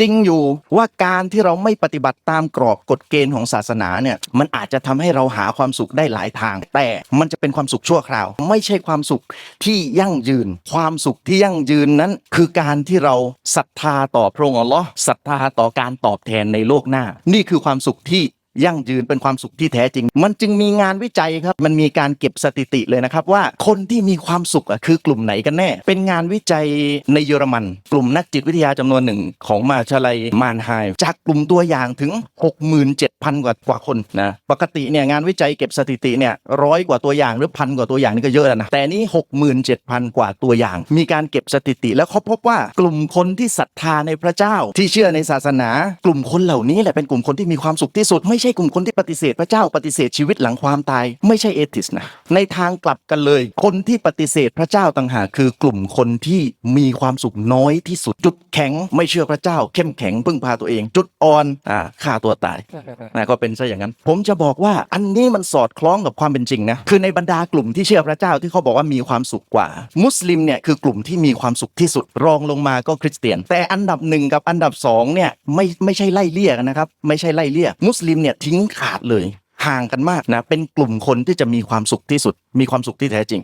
จริงอยู่ว่าการที่เราไม่ปฏิบัติตามกรอบกฎเกณฑ์ของศาสนาเนี่ยมันอาจจะทำให้เราหาความสุขได้หลายทาง แต่มันจะเป็นความสุขชั่วคราว ไม่ใช่ความสุขที่ยั่งยืน ความสุขที่ยั่งยืนนั้น คือการที่เราศรัทธาต่อพระองค์อัลลอฮ์ศรัทธาต่อการตอบแทนในโลกหน้า นี่คือความสุขที่ ยั่งยืนเป็นความสุขที่แท้จริง มันจึงมีงานวิจัยครับ มันมีการเก็บสถิติเลยนะครับ ว่าคนที่มีความสุขอะคือกลุ่มไหนกันแน่ เป็นงานวิจัยในเยอรมัน กลุ่มนักจิตวิทยาจำนวนหนึ่งของมหาวิทยาลัยมานไฮม์จากกลุ่มตัวอย่างถึง 67,000กว่ากว่าคนนะปกติเนี่ยงานวิจัยเก็บสถิติเนี่ยร้อยกว่าตัวอย่างหรือพันกว่าตัวอย่างนี่ก็เยอะแล้วนะแต่นี่ 67,000 กว่าตัวอย่าง มีการเก็บสถิติ แล้วเขาพบว่ากลุ่มคนที่ศรัทธาในพระเจ้า ที่เชื่อในศาสนา กลุ่มคนเหล่านี้แหละเป็นกลุ่มคนที่มีความสุขที่สุด ไม่ใช่กลุ่มคนที่ปฏิเสธพระเจ้าปฏิเสธชีวิตหลังความตาย ไม่ใช่เอทิสนะในทางกลับกันเลย คนที่ปฏิเสธพระเจ้าต่างหากคือกลุ่มคนที่มีความสุขน้อยที่สุดจุดแข็งไม่เชื่อพระเจ้า เข้มแข็งพึ่งพาตัวเอง จุดอ่อนอ่าฆ่าตัวตายนะก็เป็นซะอย่างนั้น ผมจะบอกว่าอันนี้มันสอดคล้องกับความเป็นจริงนะคือในบรรดากลุ่มที่เชื่อพระเจ้าที่เขาบอกว่ามีความสุขกว่า มุสลิมเนี่ยคือกลุ่มที่มีความสุขที่สุดรองลงมาก็คริสเตียน แต่อันดับหนึ่งกับอันดับสองเนี่ยไม่ไม่ใช่ไล่เลี่ยกันนะครับไม่ใช่ไล่เลี่ยมุสลิมเนี่ยทิ้งขาดเลยห่างกันมากนะเป็นกลุ่มคนที่จะมีความสุขที่สุด มีความสุขที่แท้จริง